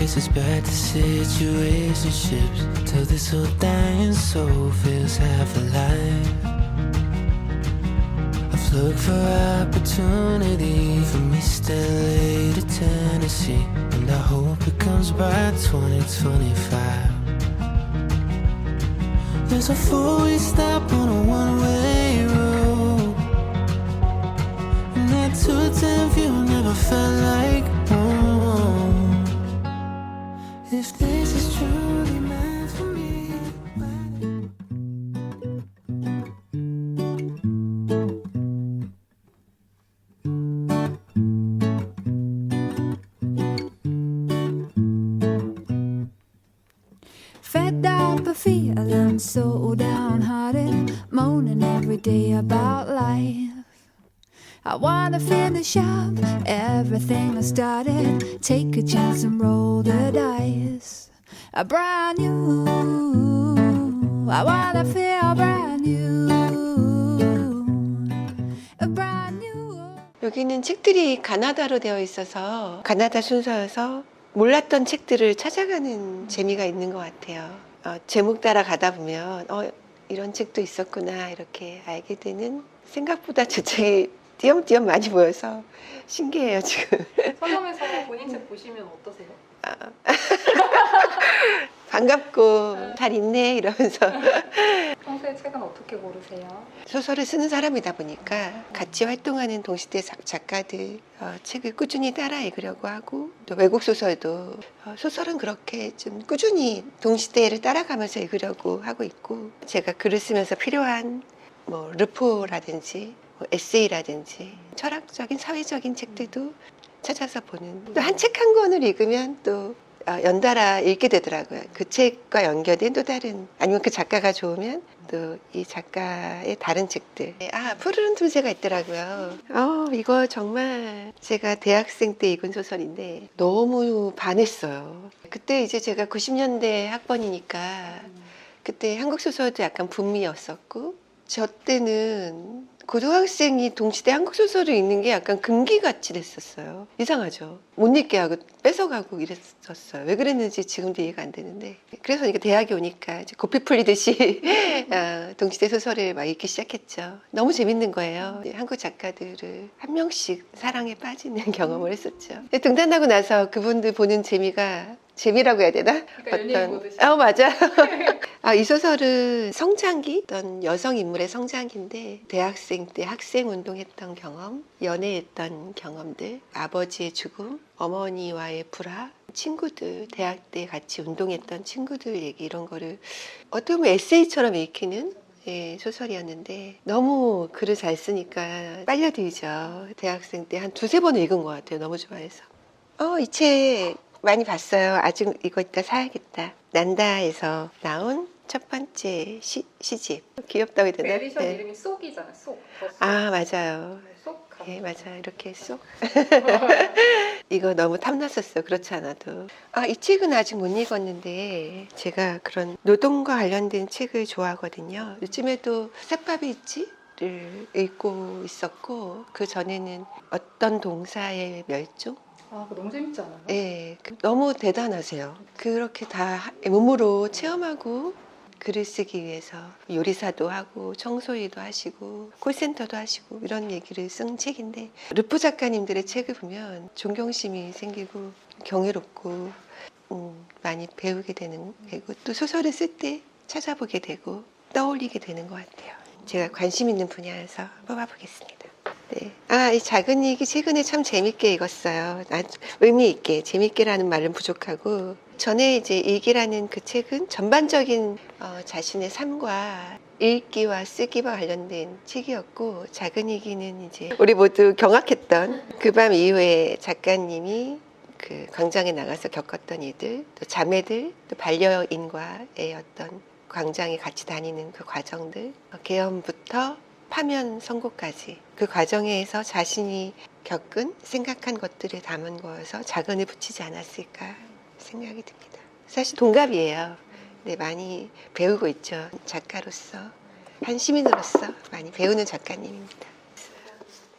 Guess it's back to situationships. Till this old dying soul feels half alive. I've looked for opportunity from East LA to Tennessee. And I hope it comes by 2025. There's a four-way stop on a one-way road. And that two-ten view never felt day about life. I wanna finish up everything I started, take a chance and roll the dice. A brand new, I wanna feel brand new, a brand new. 여기는 책들이 가나다로 되어 있어서 가나다 순서여서 몰랐던 책들을 찾아가는 재미가 있는 것 같아요. 어, 제목 따라 가다 보면 어, 이런 책도 있었구나 이렇게 알게 되는 생각보다 저 책이 띄엄띄엄 많이 보여서 신기해요 지금. 서점에서 본인 책 보시면 어떠세요? 반갑고 잘 있네 이러면서 평소에 책은 어떻게 고르세요? 소설을 쓰는 사람이다 보니까 같이 활동하는 동시대 작- 작가들 어, 책을 꾸준히 따라 읽으려고 하고 또 외국 소설도 어, 소설은 그렇게 좀 꾸준히 동시대를 따라가면서 읽으려고 하고 있고 제가 글을 쓰면서 필요한 뭐 르포라든지 뭐 에세이라든지 철학적인 사회적인 책들도 찾아서 보는 또 한 책 한 권을 읽으면 또 어, 연달아 읽게 되더라고요. 그 책과 연결된 또 다른 아니면 그 작가가 좋으면 또 이 작가의 다른 책들. 아 푸르른 틈새가 있더라고요. 어 이거 정말 제가 대학생 때 읽은 소설인데 너무 반했어요. 그때 이제 제가 90년대 학번이니까 그때 한국 소설도 약간 붐이었었고 저 때는 고등학생이 동시대 한국 소설을 읽는 게 약간 금기같이 됐었어요. 이상하죠. 못 읽게 하고 뺏어가고 이랬었어요. 왜 그랬는지 지금도 이해가 안 되는데. 그래서 이제 대학에 오니까 이제 고삐 풀리듯이 어, 동시대 소설을 막 읽기 시작했죠. 너무 재밌는 거예요. 한국 작가들을 한 명씩 사랑에 빠지는 경험을 했었죠. 근데 등단하고 나서 그분들 보는 재미가 재미라고 해야 되나? 그러니까 연예인 보듯이. 어 맞아. 아, 이 소설은 성장기 어떤 여성 인물의 성장기인데 대학생 때 학생 운동했던 경험, 연애했던 경험들, 아버지의 죽음, 어머니와의 불화, 친구들 대학 때 같이 운동했던 친구들 얘기 이런 거를 어떻게 보면 에세이처럼 읽히는 예, 소설이었는데 너무 글을 잘 쓰니까 빨려들죠. 대학생 때 한 두세 번 읽은 것 같아요. 너무 좋아해서. 어, 이 책 많이 봤어요. 아직 이거 이따 사야겠다. 난다에서 나온 첫 번째 시, 시집. 귀엽다고 해야 되나? 에디션 네. 이름이 쏙이잖아요. 쏙. 아, 맞아요. 쏙. 가- 예, 맞아요. 이렇게 쏙. 이거 너무 탐났었어요. 그렇지 않아도. 아, 이 책은 아직 못 읽었는데, 제가 그런 노동과 관련된 책을 좋아하거든요. 요즘에도 셋밥이 있지 를 읽고 있었고, 그 전에는 어떤 동사의 멸종? 아, 그거 너무 재밌지 않아요? 예, 그- 너무 대단하세요. 그렇게 다 하- 몸으로 체험하고 글을 쓰기 위해서 요리사도 하고 청소일도 하시고 콜센터도 하시고 이런 얘기를 쓴 책인데 르포 작가님들의 책을 보면 존경심이 생기고 경이롭고 음, 많이 배우게 되는 되고 또 소설을 쓸 때 찾아보게 되고 떠올리게 되는 것 같아요. 제가 관심 있는 분야에서 뽑아보겠습니다. 네. 아, 이 작은 얘기 최근에 참 재밌게 읽었어요. 아, 의미 있게 재밌게라는 말은 부족하고 전에 이제 일기라는 그 책은 전반적인 어, 자신의 삶과 읽기와 쓰기와 관련된 책이었고 작은 얘기는 이제 우리 모두 경악했던 그 밤 이후에 작가님이 그 광장에 나가서 겪었던 일들 또 자매들 또 반려인과의 어떤 광장에 같이 다니는 그 과정들 어, 개헌부터 파면 선고까지 그 과정에서 자신이 겪은 생각한 것들을 담은 거여서 작은을 붙이지 않았을까 생각이 듭니다. 사실 동갑이에요. 근데 많이 배우고 있죠. 작가로서 한 시민으로서 많이 배우는 작가님입니다.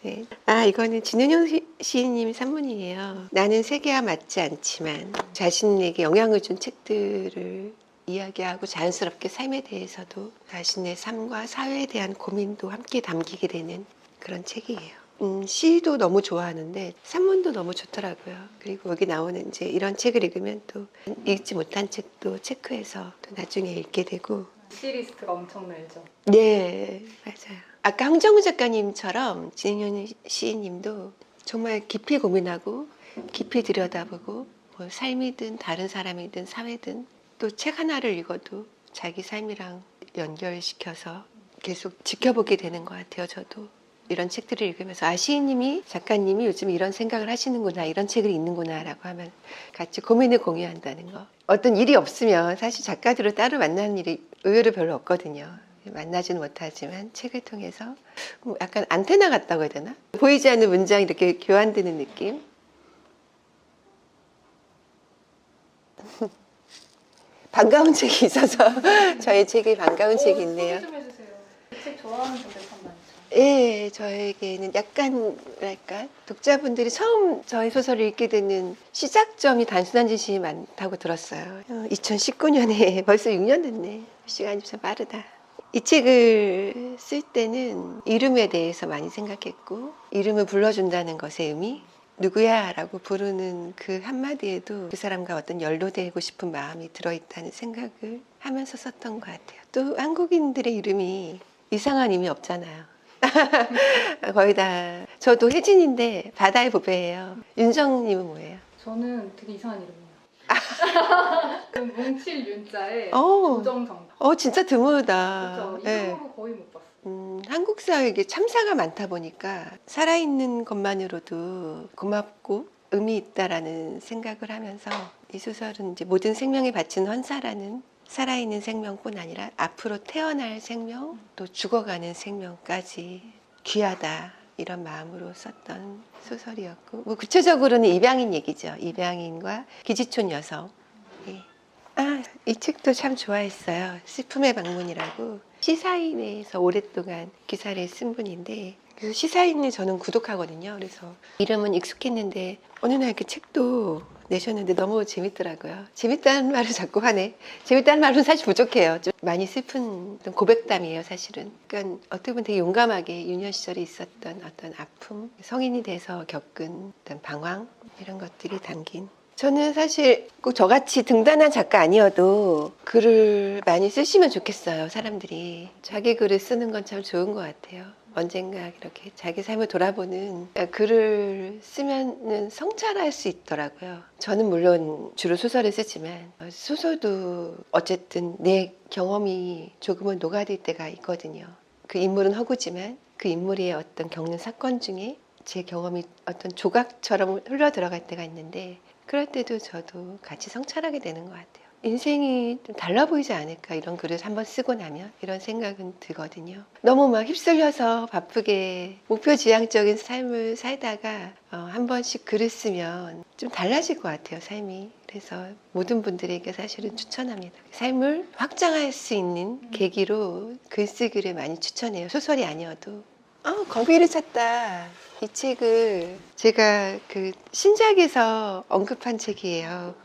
네. 아 이거는 진은영 시- 시인님 산문이에요. 나는 세계와 맞지 않지만 자신에게 영향을 준 책들을 이야기하고 자연스럽게 삶에 대해서도 자신의 삶과 사회에 대한 고민도 함께 담기게 되는 그런 책이에요. 음, 시도 너무 좋아하는데 산문도 너무 좋더라고요. 그리고 여기 나오는 이제 이런 책을 읽으면 또 읽지 못한 책도 체크해서 또 나중에 읽게 되고 시리스트가 엄청 늘죠. 네, 맞아요. 아까 황정우 작가님처럼 진현 시인님도 정말 깊이 고민하고 깊이 들여다보고 뭐 삶이든 다른 사람이든 사회든 또 책 하나를 읽어도 자기 삶이랑 연결시켜서 계속 지켜보게 되는 것 같아요. 저도 이런 책들을 읽으면서 아 시인님이 작가님이 요즘 이런 생각을 하시는구나 이런 책을 읽는구나라고 하면 같이 고민을 공유한다는 거. 어떤 일이 없으면 사실 작가들을 따로 만나는 일이 의외로 별로 없거든요. 만나지는 못하지만 책을 통해서 뭐 약간 안테나 같다고 해야 되나? 보이지 않는 문장이 이렇게 교환되는 느낌? 반가운 책이 있어서 저희 책이 반가운 책이 있네요. 책 좋아하는 분들 참 많죠. 예, 저에게는 약간 뭐랄까 독자분들이 처음 저희 소설을 읽게 되는 시작점이 단순한 짓이 많다고 들었어요. 2019년에 벌써 6년 됐네. 시간이 참 빠르다. 이 책을 쓸 때는 이름에 대해서 많이 생각했고 이름을 불러준다는 것의 의미 누구야? 라고 부르는 그 한마디에도 그 사람과 어떤 연로되고 싶은 마음이 들어있다는 생각을 하면서 썼던 것 같아요. 또 한국인들의 이름이 이상한 의미 없잖아요. 거의 다 저도 혜진인데 바다의 보배예요. 윤정님은 뭐예요? 저는 되게 이상한 이름이에요. 그 뭉칠 윤자에 어. 조정정. 어 진짜 드물다. 그렇죠. 예. 이름으로 거의 못 봤어요. 음, 한국 사회에 참사가 많다 보니까 살아있는 것만으로도 고맙고 의미 있다라는 생각을 하면서 이 소설은 이제 모든 생명에 바친 헌사라는 살아있는 생명뿐 아니라 앞으로 태어날 생명 또 죽어가는 생명까지 귀하다 이런 마음으로 썼던 소설이었고 뭐 구체적으로는 입양인 얘기죠 입양인과 기지촌 여성 예. 아, 이 책도 참 좋아했어요. 슬픔의 방문이라고 시사인에서 오랫동안 기사를 쓴 분인데 그 시사인을 저는 구독하거든요. 그래서 이름은 익숙했는데 어느 날 그 책도 내셨는데 너무 재밌더라고요. 재밌다는 말을 자꾸 하네. 재밌다는 말은 사실 부족해요. 좀 많이 슬픈 고백담이에요, 사실은. 그러니까 어떻게 보면 되게 용감하게 유년 시절에 있었던 어떤 아픔, 성인이 돼서 겪은 어떤 방황 이런 것들이 담긴 저는 사실 꼭 저같이 등단한 작가 아니어도 글을 많이 쓰시면 좋겠어요, 사람들이. 자기 글을 쓰는 건 참 좋은 것 같아요. 언젠가 이렇게 자기 삶을 돌아보는 글을 쓰면은 성찰할 수 있더라고요. 저는 물론 주로 소설을 쓰지만 소설도 어쨌든 내 경험이 조금은 녹아들 때가 있거든요. 그 인물은 허구지만 그 인물의 어떤 겪는 사건 중에 제 경험이 어떤 조각처럼 흘러 들어갈 때가 있는데 그럴 때도 저도 같이 성찰하게 되는 것 같아요. 인생이 좀 달라 보이지 않을까 이런 글을 한번 쓰고 나면 이런 생각은 들거든요. 너무 막 휩쓸려서 바쁘게 목표 지향적인 삶을 살다가 어, 한 번씩 글을 쓰면 좀 달라질 것 같아요 삶이. 그래서 모든 분들에게 사실은 추천합니다. 삶을 확장할 수 있는 계기로 글쓰기를 많이 추천해요. 소설이 아니어도. 아, 거미를 찾다. 이 책을 제가 그 신작에서 언급한 책이에요.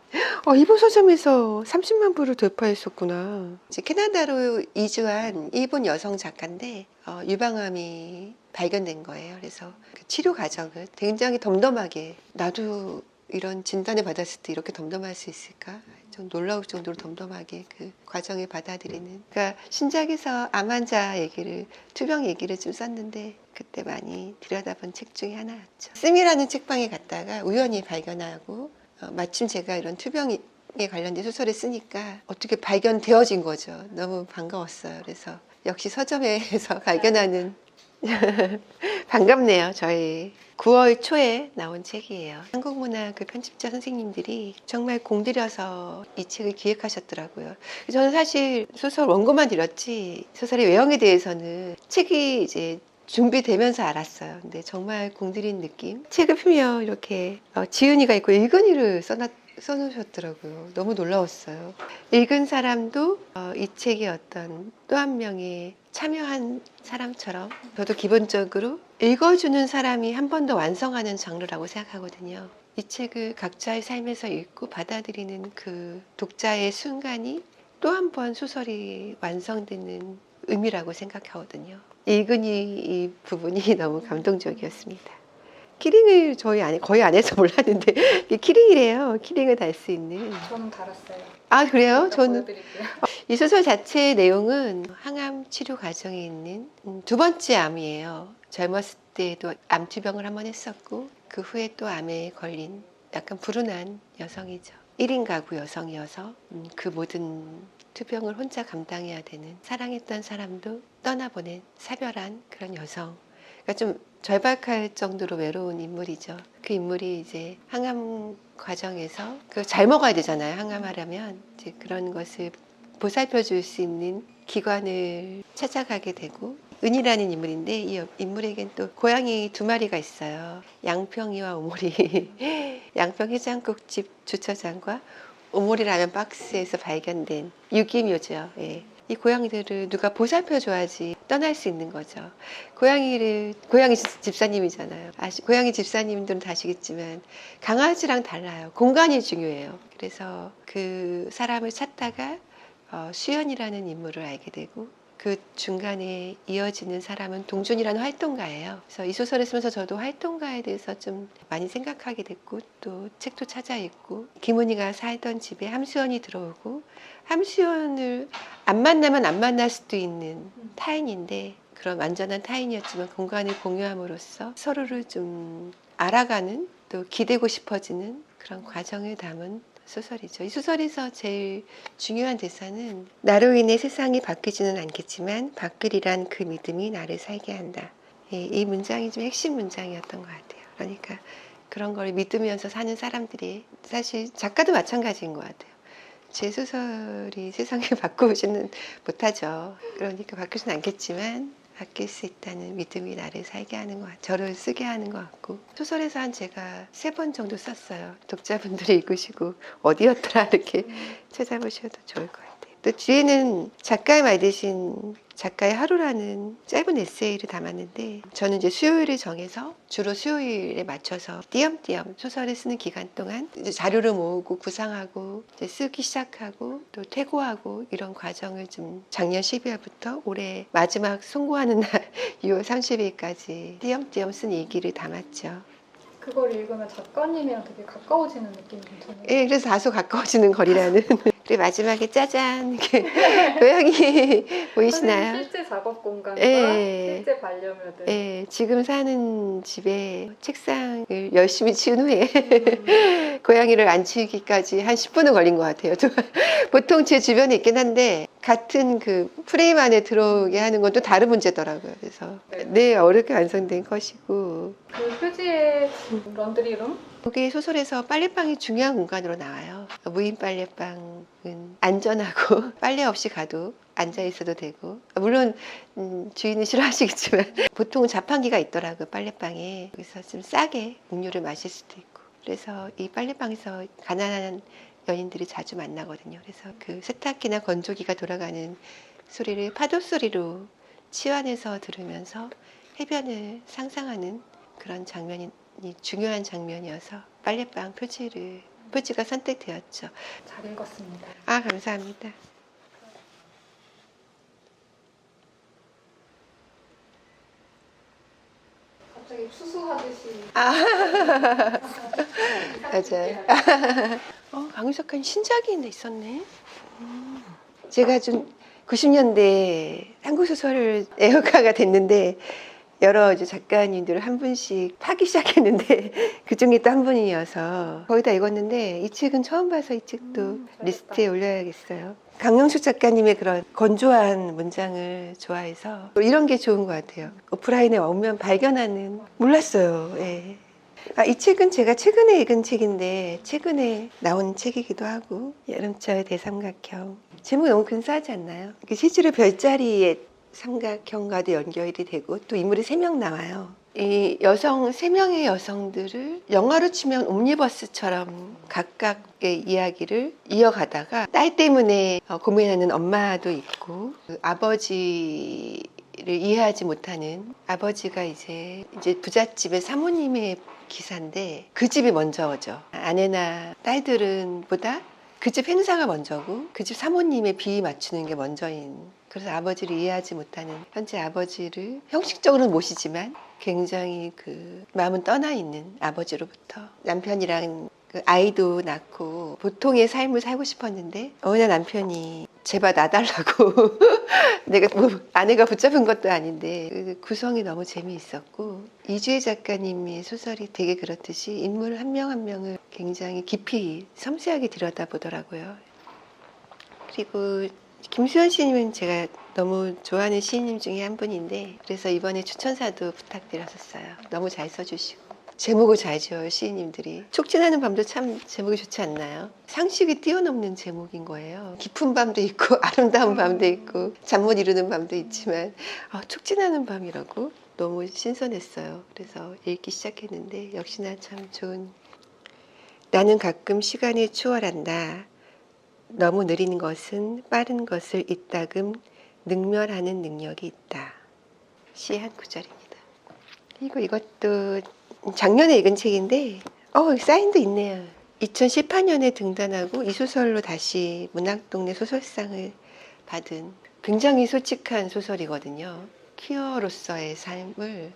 어, 이번 서점에서 30만 부를 돌파했었구나. 이제 캐나다로 이주한 일본 여성 작가인데 어, 유방암이 발견된 거예요. 그래서 그 치료 과정을 굉장히 덤덤하게 나도 이런 진단을 받았을 때 이렇게 덤덤할 수 있을까? 좀 놀라울 정도로 덤덤하게 그 과정을 받아들이는. 그러니까 신작에서 암 환자 얘기를 투병 얘기를 좀 썼는데 그때 많이 들여다본 책 중에 하나였죠. 씀이라는 책방에 갔다가 우연히 발견하고 어, 마침 제가 이런 투병 에 관련된 소설을 쓰니까 어떻게 발견되어진 거죠. 너무 반가웠어요. 그래서 역시 서점에서 발견하는 반갑네요. 저희 9월 초에 나온 책이에요. 한국문화 그 편집자 선생님들이 정말 공들여서 이 책을 기획하셨더라고요. 저는 사실 소설 원고만 들었지 소설의 외형에 대해서는 책이 이제 준비되면서 알았어요. 근데 정말 공들인 느낌. 책을 펴면 이렇게 어, 지은이가 있고 일근이를 써놨 써놓으셨더라고요. 너무 놀라웠어요. 읽은 사람도 어, 이 책이 어떤 또 한 명의 참여한 사람처럼 저도 기본적으로 읽어주는 사람이 한 번 더 완성하는 장르라고 생각하거든요. 이 책을 각자의 삶에서 읽고 받아들이는 그 독자의 순간이 또 한 번 소설이 완성되는 의미라고 생각하거든요. 읽은 이, 이 부분이 너무 감동적이었습니다. 키링을 저희 안에 거의 안 해서 몰랐는데 이게 키링이래요. 키링을 달 수 있는. 저는 달았어요. 아 그래요? 저는 보여드릴게요. 이 소설 자체의 내용은 항암 치료 과정에 있는 음, 두 번째 암이에요. 젊었을 때도 암투병을 한번 했었고 그 후에 또 암에 걸린 약간 불운한 여성이죠. 1인 가구 여성이어서 음, 그 모든 투병을 혼자 감당해야 되는 사랑했던 사람도 떠나보낸 사별한 그런 여성. 그러니까 좀 절박할 정도로 외로운 인물이죠. 그 인물이 이제 항암 과정에서 그 잘 먹어야 되잖아요. 항암하려면 이제 그런 것을 보살펴 줄 수 있는 기관을 찾아가게 되고 은이라는 인물인데 이 인물에겐 또 고양이 두 마리가 있어요. 양평이와 오모리. 양평 해장국집 주차장과 오모리 라면 박스에서 발견된 유기묘죠. 예. 이 고양이들을 누가 보살펴 줘야지 떠날 수 있는 거죠. 고양이를 고양이 집- 집사님이잖아요. 아시, 고양이 집사님들은 다 아시겠지만 강아지랑 달라요. 공간이 중요해요. 그래서 그 사람을 찾다가 어, 수연이라는 인물을 알게 되고 그 중간에 이어지는 사람은 동준이라는 활동가예요. 그래서 이 소설을 쓰면서 저도 활동가에 대해서 좀 많이 생각하게 됐고 또 책도 찾아 읽고 김은희가 살던 집에 함수연이 들어오고 함수연을 안 만나면 안 만날 수도 있는 타인인데 그런 완전한 타인이었지만 공간을 공유함으로써 서로를 좀 알아가는 또 기대고 싶어지는 그런 과정을 담은 소설이죠. 이 소설에서 제일 중요한 대사는 나로 인해 세상이 바뀌지는 않겠지만 바뀌리란 그 믿음이 나를 살게 한다. 예, 이 문장이 좀 핵심 문장이었던 것 같아요. 그러니까 그런 걸 믿으면서 사는 사람들이 사실 작가도 마찬가지인 것 같아요. 제 소설이 세상을 바꾸지는 못하죠. 그러니까 바뀌지는 않겠지만 바뀔 수 있다는 믿음이 나를 살게 하는 것 같, 저를 쓰게 하는 것 같고 소설에서 한 제가 세 번 정도 썼어요. 독자분들이 읽으시고 어디였더라 이렇게 찾아보셔도 좋을 것 같아요. 또 뒤에는 작가의 말 대신 작가의 하루라는 짧은 에세이를 담았는데 저는 이제 수요일을 정해서 주로 수요일에 맞춰서 띄엄띄엄 소설을 쓰는 기간 동안 자료를 모으고 구상하고 쓰기 시작하고 또 퇴고하고 이런 과정을 좀 작년 12월부터 올해 마지막 송고하는 날 6월 30일까지 띄엄띄엄 쓴 일기를 담았죠. 그걸 읽으면 작가님이랑 되게 가까워지는 느낌이 좀 드네요. 예, 그래서 다소 가까워지는 거리라는. 그리고 마지막에 짜잔 이렇게 고양이 선생님 보이시나요? 실제 작업 공간과 예. 실제 반려묘들. 예, 지금 사는 집에 책상을 열심히 치운 후에 음, 고양이를 안 치우기까지 한 10분은 걸린 것 같아요. 또 보통 제 주변에 있긴 한데 같은 그 프레임 안에 들어오게 하는 건 또 다른 문제더라고요. 그래서 네. 네, 어렵게 완성된 것이고 그 표지의 런드리룸 거기 소설에서 빨래방이 중요한 공간으로 나와요. 무인 빨래방은 안전하고 빨래 없이 가도 앉아 있어도 되고 물론 음, 주인은 싫어하시겠지만 보통 자판기가 있더라고요 빨래방에 그래서 좀 싸게 음료를 마실 수도 있고 그래서 이 빨래방에서 가난한 연인들이 자주 만나거든요. 그래서 그 세탁기나 건조기가 돌아가는 소리를 파도 소리로 치환해서 들으면서 해변을 상상하는 그런 장면이 중요한 장면이어서 빨래방 표지를 표지가 선택되었죠. 잘 읽었습니다. 아 감사합니다. 갑자기 추수하듯이. 아 맞아요. 어, 강유 작가님 신작이 있었네. 음. 제가 좀 90년대 한국 소설 애호가가 됐는데 여러 이제 작가님들 한 분씩 파기 시작했는데 그 중에 또 한 분이어서 거의 다 읽었는데 이 책은 처음 봐서 이 책도 음, 잘했다. 리스트에 올려야겠어요. 강영숙 작가님의 그런 건조한 문장을 좋아해서 이런 게 좋은 것 같아요. 오프라인에 오면 발견하는 몰랐어요. 예. 아, 이 책은 제가 최근에 읽은 책인데 최근에 나온 책이기도 하고 여름철 대삼각형 제목이 너무 근사하지 않나요? 실제로 별자리의 삼각형과도 연결이 되고 또 인물이 세 명 나와요. 이 여성 세 명의 여성들을 영화로 치면 옴니버스처럼 각각의 이야기를 이어가다가 딸 때문에 어, 고민하는 엄마도 있고 그 아버지 를 이해하지 못하는 아버지가 이제 이제 부잣집의 사모님의 기사인데 그 집이 먼저죠. 아내나 딸들은 보다 그 집 행사가 먼저고 그 집 사모님의 비위 맞추는 게 먼저인 그래서 아버지를 이해하지 못하는 현재 아버지를 형식적으로는 모시지만 굉장히 그 마음은 떠나 있는 아버지로부터 남편이랑 그 아이도 낳고 보통의 삶을 살고 싶었는데 어느 날 남편이 제발 나달라고 내가 뭐 아내가 붙잡은 것도 아닌데 그 구성이 너무 재미있었고 이주혜 작가님의 소설이 되게 그렇듯이 인물 한 명한 명을 굉장히 깊이 섬세하게 들여다보더라고요. 그리고 김수현 시인은 제가 너무 좋아하는 시인님 중에 한 분인데 그래서 이번에 추천사도 부탁드렸었어요. 너무 잘 써주시고 제목을 잘 지어요 시인님들이. 촉진하는 밤도 참 제목이 좋지 않나요? 상식이 뛰어넘는 제목인 거예요. 깊은 밤도 있고 아름다운 밤도 있고 잠 못 이루는 밤도 있지만 아, 촉진하는 밤이라고 너무 신선했어요. 그래서 읽기 시작했는데 역시나 참 좋은. 나는 가끔 시간이 추월한다. 너무 느린 것은 빠른 것을 이따금 능멸하는 능력이 있다. 시 한 구절입니다. 그리고 이것도 작년에 읽은 책인데, 어, 사인도 있네요. 2018년에 등단하고 이 소설로 다시 문학동네 소설상을 받은 굉장히 솔직한 소설이거든요. 퀴어로서의 삶을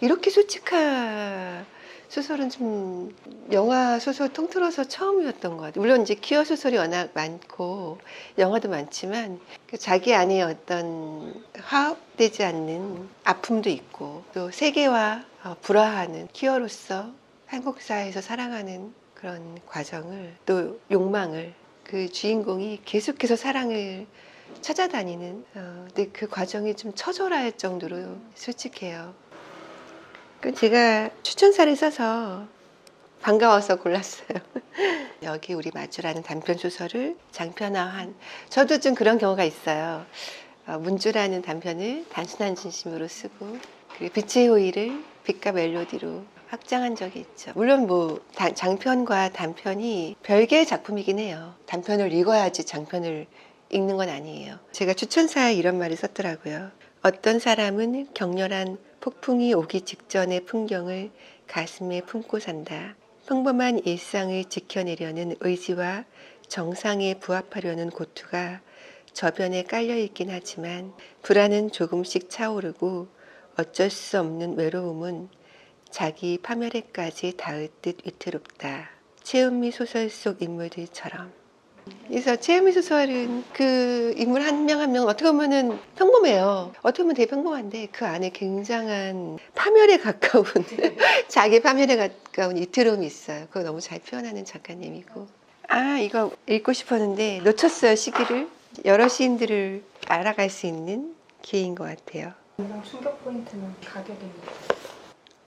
이렇게 솔직한 소설은 좀 영화 소설 통틀어서 처음이었던 것 같아요. 물론 이제 퀴어 소설이 워낙 많고 영화도 많지만 그 자기 안에 어떤 화합되지 않는 아픔도 있고 또 세계와 어, 불화하는 퀴어로서 한국 사회에서 살아가는 그런 과정을 또 욕망을 그 주인공이 계속해서 사랑을 찾아다니는 어, 근데 그 과정이 좀 처절할 정도로 솔직해요. 그 제가 추천사를 써서 반가워서 골랐어요. 여기 우리 마주라는 단편 소설을 장편화한 저도 좀 그런 경우가 있어요. 어, 문주라는 단편을 단순한 진심으로 쓰고 그리고 빛의 호의를 빛과 멜로디로 확장한 적이 있죠. 물론 뭐 다- 장편과 단편이 별개의 작품이긴 해요. 단편을 읽어야지 장편을 읽는 건 아니에요. 제가 추천사에 이런 말을 썼더라고요. 어떤 사람은 격렬한 폭풍이 오기 직전의 풍경을 가슴에 품고 산다. 평범한 일상을 지켜내려는 의지와 정상에 부합하려는 고투가 저변에 깔려 있긴 하지만 불안은 조금씩 차오르고 어쩔 수 없는 외로움은 자기 파멸에까지 닿을 듯 위태롭다. 최은미 소설 속 인물들처럼. 그래서 최은미 소설은 그 인물 한명 한 명 어떻게 보면은 평범해요. 어떻게 보면 되게 평범한데 그 안에 굉장한 파멸에 가까운 자기 파멸에 가까운 이태로움이 있어요. 그거 너무 잘 표현하는 작가님이고. 아 이거 읽고 싶었는데 놓쳤어요 시기를. 여러 시인들을 알아갈 수 있는 기회인 것 같아요. 충격 포인트는 가격입니다.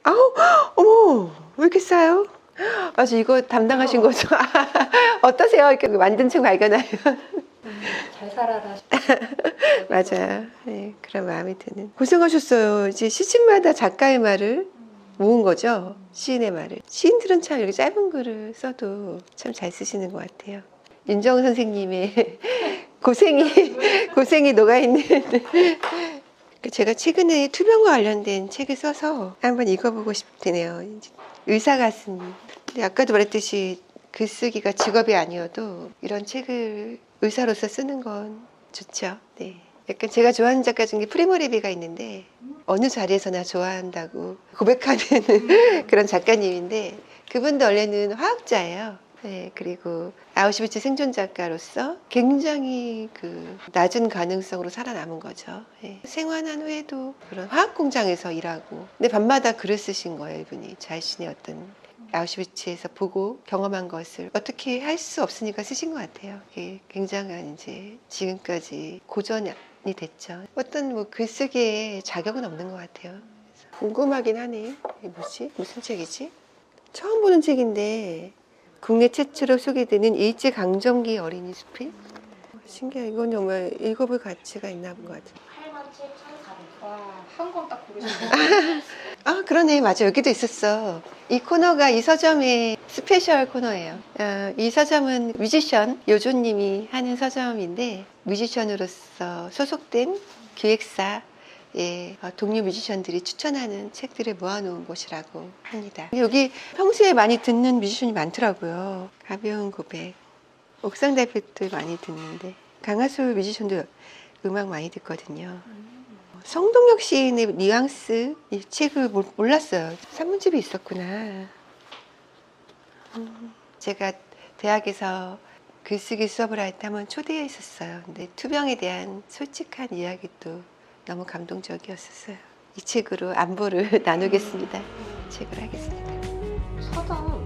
아우 어머 왜 이렇게 싸요? 맞아 이거 담당하신 거죠? 어떠세요? 이렇게 만든 책 발견하면 음, 잘 살아라. 맞아요. 네, 그런 마음이 드는. 고생하셨어요. 이제 시집마다 작가의 말을 모은 거죠. 시인의 말을. 시인들은 참 이렇게 짧은 글을 써도 참 잘 쓰시는 것 같아요. 윤정은 선생님의 고생이 고생이 녹아 있는. 제가 최근에 투병과 관련된 책을 써서 한번 읽어보고 싶네요. 의사. 근데 아까도 말했듯이 글쓰기가 직업이 아니어도 이런 책을 의사로서 쓰는 건 좋죠. 네. 약간 제가 좋아하는 작가 중에 프리모레비가 있는데 어느 자리에서나 좋아한다고 고백하는 그런 작가님인데 그분도 원래는 화학자예요. 네, 그리고 아우슈비츠 생존 작가로서 굉장히 그 낮은 가능성으로 살아남은 거죠. 네. 생환한 후에도 그런 화학 공장에서 일하고 근데 밤마다 글을 쓰신 거예요, 이분이 자신의 어떤 아우슈비츠에서 보고 경험한 것을 어떻게 할 수 없으니까 쓰신 것 같아요. 이게 굉장한 이제 지금까지 고전이 됐죠. 어떤 뭐 글쓰기에 자격은 없는 것 같아요. 궁금하긴 하네. 뭐지? 무슨 책이지? 처음 보는 책인데 국내 최초로 소개되는 일제 강점기 어린이 수필? 신기해. 이건 정말 읽어볼 가치가 있나 본 것 같아요. 8만 7천 4백. 와, 한 권 딱 고르셨네요. 아 그러네 맞아 여기도 있었어 이 코너가 이 서점의 스페셜 코너예요 어, 이 서점은 뮤지션 요조님이 하는 서점인데 뮤지션으로서 소속된 기획사 의 동료 뮤지션들이 추천하는 책들을 모아놓은 곳이라고 합니다. 여기 평소에 많이 듣는 뮤지션이 많더라고요. 가벼운 고백, 옥상 달빛도 많이 듣는데 강하수 뮤지션도 음악 많이 듣거든요. 성동혁 시인의 뉘앙스 이 책을 몰- 몰랐어요. 산문집이 있었구나. 음, 제가 대학에서 글쓰기 수업을 할 때 한번 초대했었어요. 근데 투병에 대한 솔직한 이야기도 너무 감동적이었었어요. 이 책으로 안부를 나누겠습니다. 책을 하겠습니다. 서점